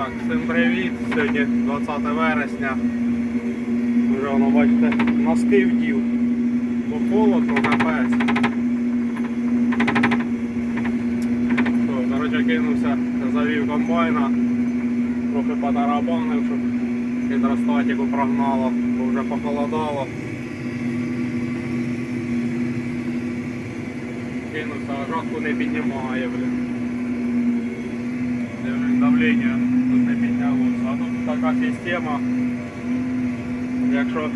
Так, всім привіт. Сьогодні 20 вересня. Вже воно, бачите, носки вдів. Бо холодно, капець. Що, коротше, кинувся, завів комбайна. Трохи потарабанив, щоб гідростатику прогнало, бо вже похолодало. Кинувся, а жатку не піднімає, блін. Давлення. А система. Якщо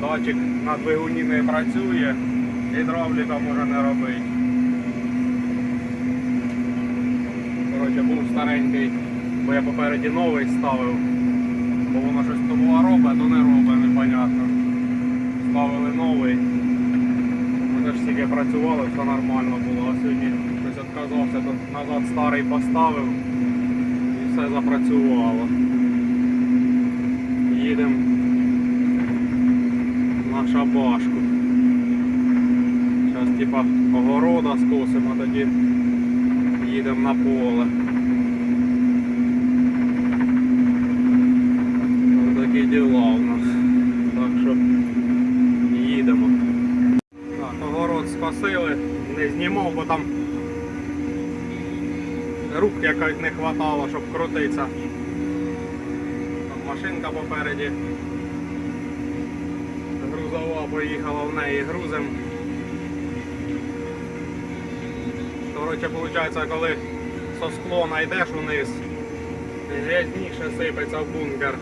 датчик на двигуні не працює, гідравліка може не робити. Коротше, був старенький, бо я попереді новий ставив. Бо воно щось то було робить, то не робить, непонятно. Ставили новий. Вони ж тільки працювали, все нормально було, а сьогодні щось відказався, то назад старий поставив все запрацювало. Їдемо на шабашку. Зараз типа огорода скосимо, тоді їдемо на поле. Ось такі діла у нас. Так що їдемо. Так, огород скосили, не знімав, бо там рук якось не хватало, щоб крутитися. Там машинка попереді. Грузова поїхала в неї грузом. Коротше, виходить, коли со склона йдеш униз, грязніше сипеться в бункер.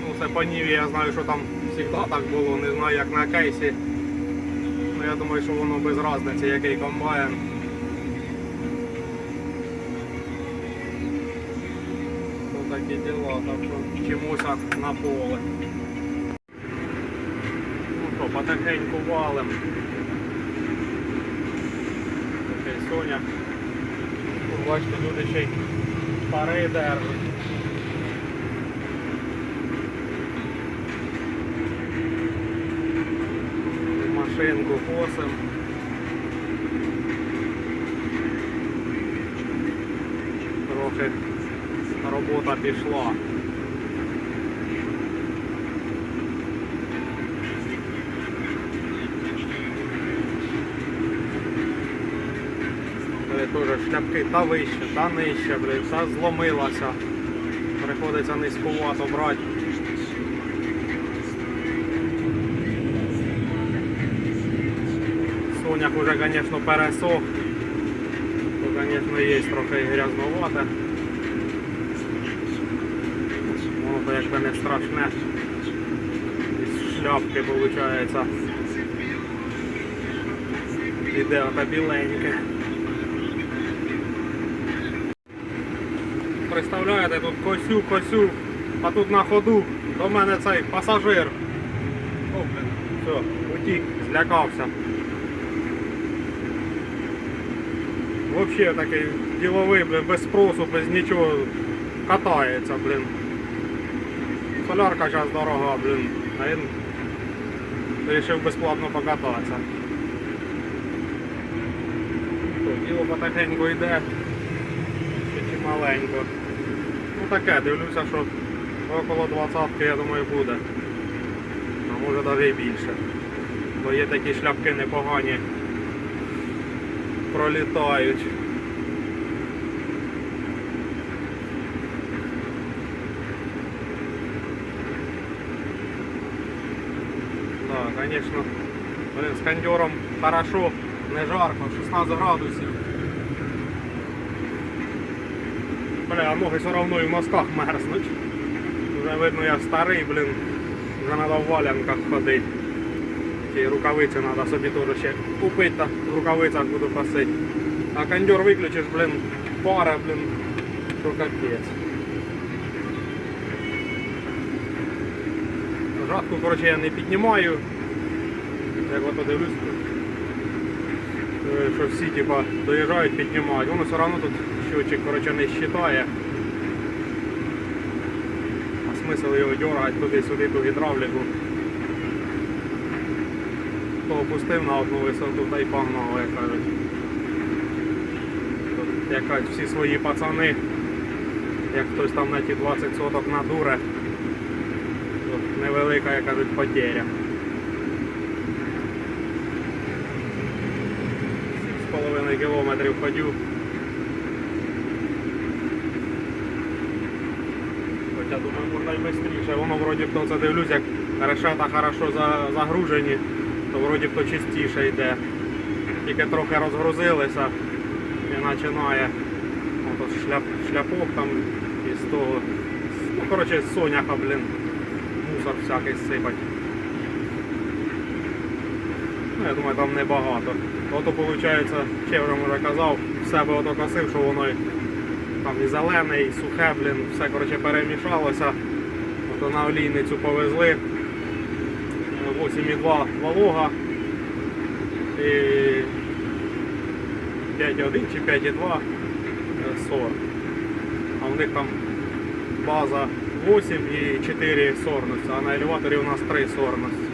Ну, це по Ніві, я знаю, що там завжди так було, не знаю як на кейсі. Ну я думаю, що воно без різниці, який комбайн. Такі діла, так що чомуся на поле. Ну що, потихеньку валим. Такий Соня. Тут, Бачите, люди ще й пари держать. Машинку косим. Трохи робота пішла. Теж шляпки та вище, та нижче, блін, все зломилося. Приходиться низькувато брати. Соняк уже, конечно, пересох. То, конечно, є трохи грязновате. Воно то якби не страшне. Із шляпки виходить. Іде ота біленьке. Представляєте, тут косю, косю, а тут на ходу до мене цей пасажир. О, все, утік, злякався. Вообще такий діловий, блін, без спросу, без нічого катається, блін. Солярка зараз дорога, блін, а він вирішив безплатно покататися. Діло потихеньку йде, ще чималенько. Ну таке, дивлюся, що около 20 я думаю буде. А може навіть більше. Бо є такі шляпки непогані пролітають. Конечно, блин, з кондером хорошо, не жарко, 16 градусів. Бля, ноги все равно і в носках мерзнуть. Вже видно я старий, блин, вже треба в валянках ходити. Ті рукавиці треба собі теж ще купити, та в рукавицях буду косити. А кондер виключиш, блин, пара, блин, що капець. Жатку, коротше, я не піднімаю. Як от подивлюсь, е, що всі типа доїжджають, піднімають. Воно все одно тут щочик коротше, не щитає. А смисл його дергати туди-сюди ту гідравліку. То опустив на одну висоту та й погнав, як кажуть. Тут якась всі свої пацани як хтось там на ті 20 соток надуре, то невелика, як кажуть, потеря. 7,5 кілометрів ходю. Хоча думаю, можна й швидше. Воно вроді б то це дивлюсь, як решета хорошо загружені, то вроді б то чистіше йде. Тільки трохи розгрузилися і починає шляп, шляпок там із того. Ну, коротше, соняха, блін, мусор всякий сипать. Ну, я думаю, там небагато. Ото виходить, ще вже казав, в себе ото косив, що воно там і зелене, і сухе, блін, все коротше перемішалося. Ото на олійницю повезли. 8,2 волога і 5,1 чи 5,2 е, сор. А в них там база 8 і 4 сорності, а на елеваторі у нас 3 сорності.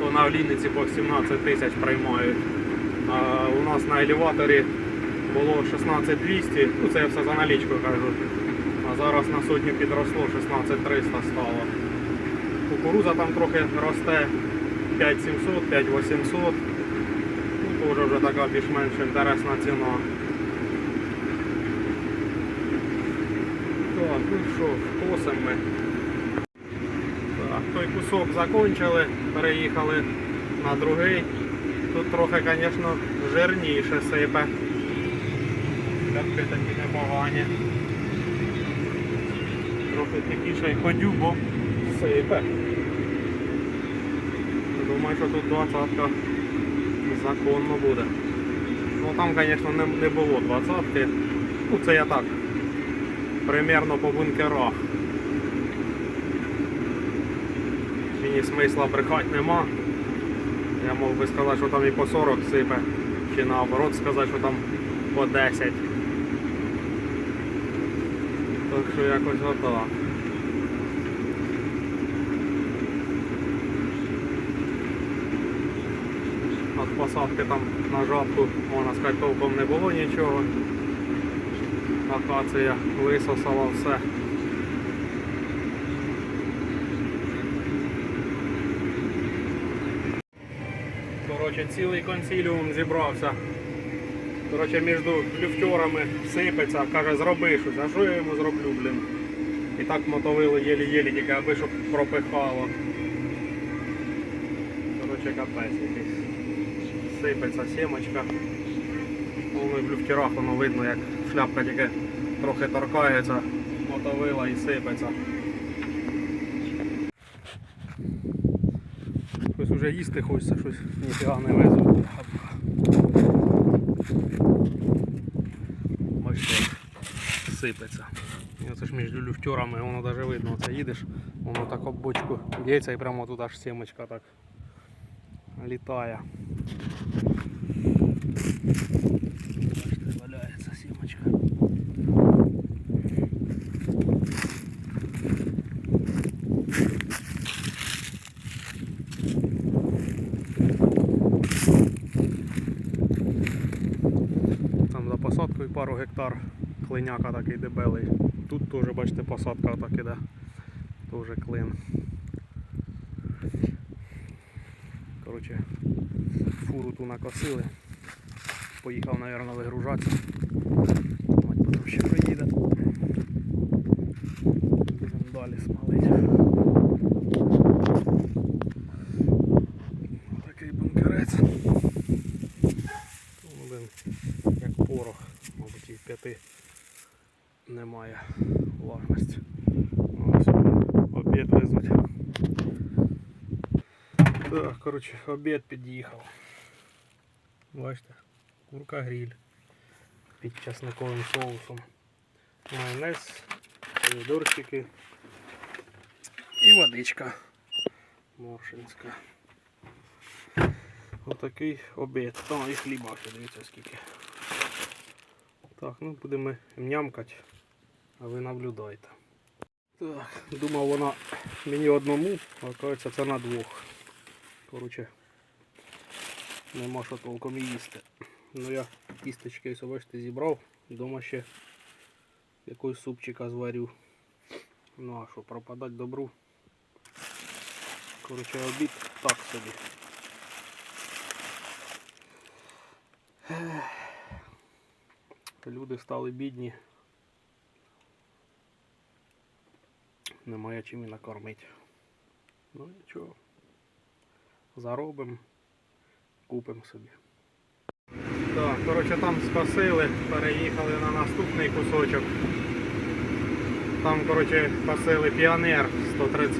То на олійниці по 17 тисяч приймають. У нас на елеваторі було 16200, ну це я все за налічкою кажу. А зараз на сотню підросло 16300 стало. Кукуруза там трохи росте 5700, 5800. Ну, теж вже така більш-менш інтересна ціна. Так, ну що, косимо ми. Той кусок закончили, переїхали на другий. Тут трохи, звісно, жирніше сипе. Ляпки такі непогані. Трохи тихіше й ходю, бо сипе. Думаю, що тут двадцятка законно буде. Ну там, звісно, не, не було двадцятки. Ну це я так. Примерно по бункерах. Мені смисла брехати нема. Я мог би сказати, що там і по 40 сипе. Чи наоборот сказати, що там по 10. Так що якось отак. От посадки там на жабку, можна сказати, толком не було нічого. Акація висосала все. Коротше, цілий консиліум зібрався. Коротше, між люфтьорами сипеться, каже, зроби щось. А що я йому зроблю, блін? І так мотовили єлі-єлі, тільки аби щоб пропихало. Коротше, капець якийсь. Сипеться сімочка. Воно в люфтірах воно видно, як шляпка тільки трохи торкається, мотовила і сипеться. Щось уже їсти хочеться, щось ніфіга не везуть. Бачите, як сипеться. І оце ж між люфтюрами, воно навіть видно, оце їдеш, воно так об бочку б'ється і прямо тут аж сімочка так літає. Гектар клиняка такий дебелий. Тут теж, бачите, посадка так іде. Теж клин. Коротше, фуру ту накосили. Поїхав, мабуть, вигружатися. Мать потім ще приїде. Будемо далі смалити. Такий бункерець. Ну, блин, як порох, мабуть, і в п'яти немає влажності. Обід везуть. Так, коротше, обід під'їхав. Бачите, курка гриль під часниковим соусом. Майонез, помідорчики і водичка моршинська. Отакий обід. Там і хліба дивіться скільки. Так, ну будемо нямкати, а ви наблюдайте. Так, думав вона мені одному, а кажеться це на двох. Коротше, нема що толком їсти. Ну я кісточки ось бачите зібрав. Дома ще якогось супчика зварю. Ну а що, пропадать добру. Коротше, обід так собі. Люди стали бідні. Немає чим і накормити. Ну нічого. Заробимо, купимо собі. Так, коротше там скосили, переїхали на наступний кусочок. Там, коротше, косили піонер 130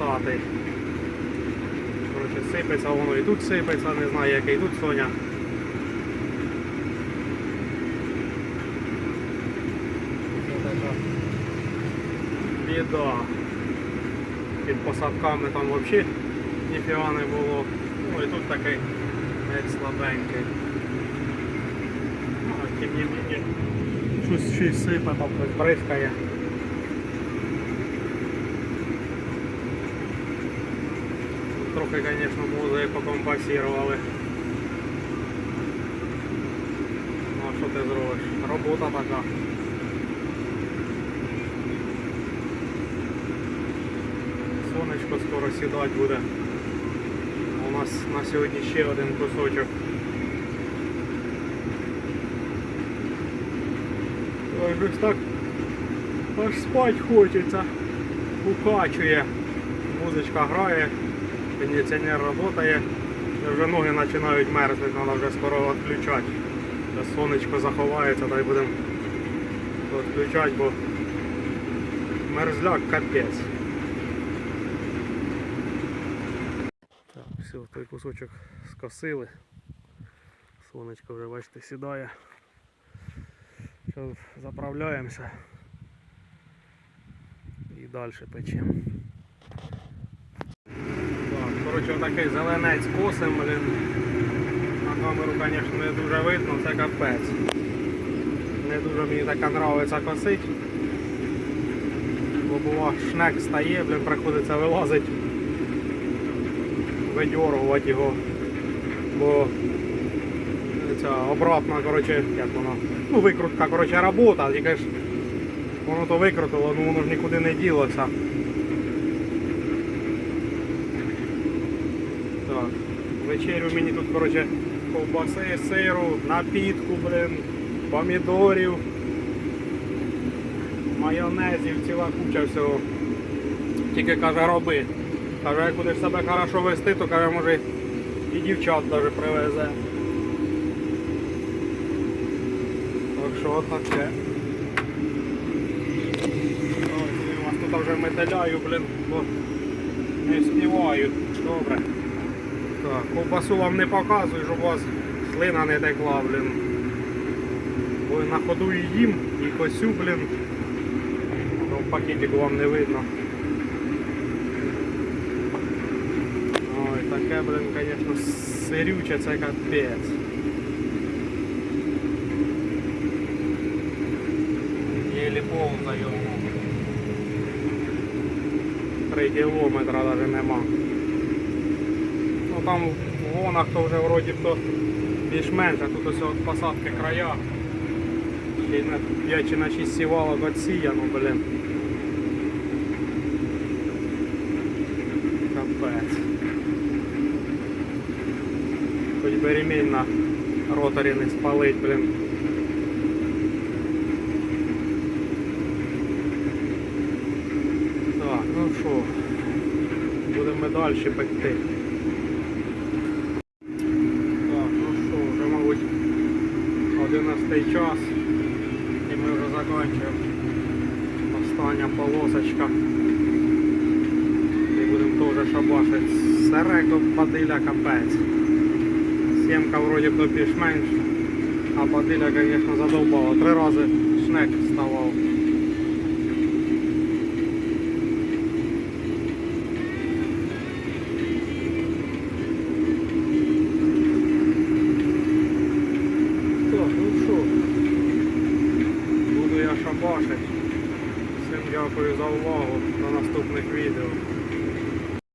Коротше, сипеться, воно і тут сипеться, не знаю який тут Соня. Це така біда. Під посадками там взагалі ніфіга не було. Ну і тут такий геть слабенький. А тим не мені щось й сипе, там щось бризкає. Трохи, звісно, музи покомпасірували. Ну а що ти зробиш? Робота така. Сонечко скоро сідати буде. У нас на сьогодні ще один кусочок. Ой, щось так аж спать хочеться. Укачує. Музичка грає, кондиціонер працює. Вже ноги починають мерзнути, треба вже скоро відключати. Сонечко заховається, дай будемо відключати, бо мерзляк капець. Так, все, той кусочок скосили. Сонечко вже, бачите, сідає. Зараз заправляємося і далі печемо. Так, коротше, отакий зеленець косим, блин. На камеру, звісно, не дуже видно, це капець. Не дуже мені така нравиться косить. Бо бува шнек стає, блин, приходиться вилазить видьоргувати його, бо ця обратна, коротше, як вона, ну викрутка, коротше, робота, тільки ж воно то викрутило, ну воно ж нікуди не ділося. Так, вечерю мені тут, коротше, ковбаси, сиру, напітку, блин, помідорів, майонезів, ціла куча всього. Тільки каже, роби. Каже, як будеш себе хорошо вести, то каже, може і дівчат навіть привезе. Так що. Ось, я вас тут вже метеляю, блін, бо не співаю. Добре. Так, ковбасу вам не показую, щоб у вас слина не текла, блін. Бо на ходу і їм, і косю, блін. То в вам не видно. Ой, блин, конечно, сирюче, це капець. Єлі повзаю. Три кілометра навіть нема. Ну там в гонах то вже вроді то більш-менш, а тут ось от посадки края. Й на 5 чи на 6 сівалок отсіяно, блин. Капець. Би на роторі не спалить, блин. Так, ну що, будемо далі пекти. Так, ну що, вже, мабуть, 11 час і ми вже закінчуємо. Остання полосочка. І будемо теж шабашити. Сереко падиля капець. Сімка вроді б більш-менш, а бадиля, звісно, задовбала. Три рази шнек вставав.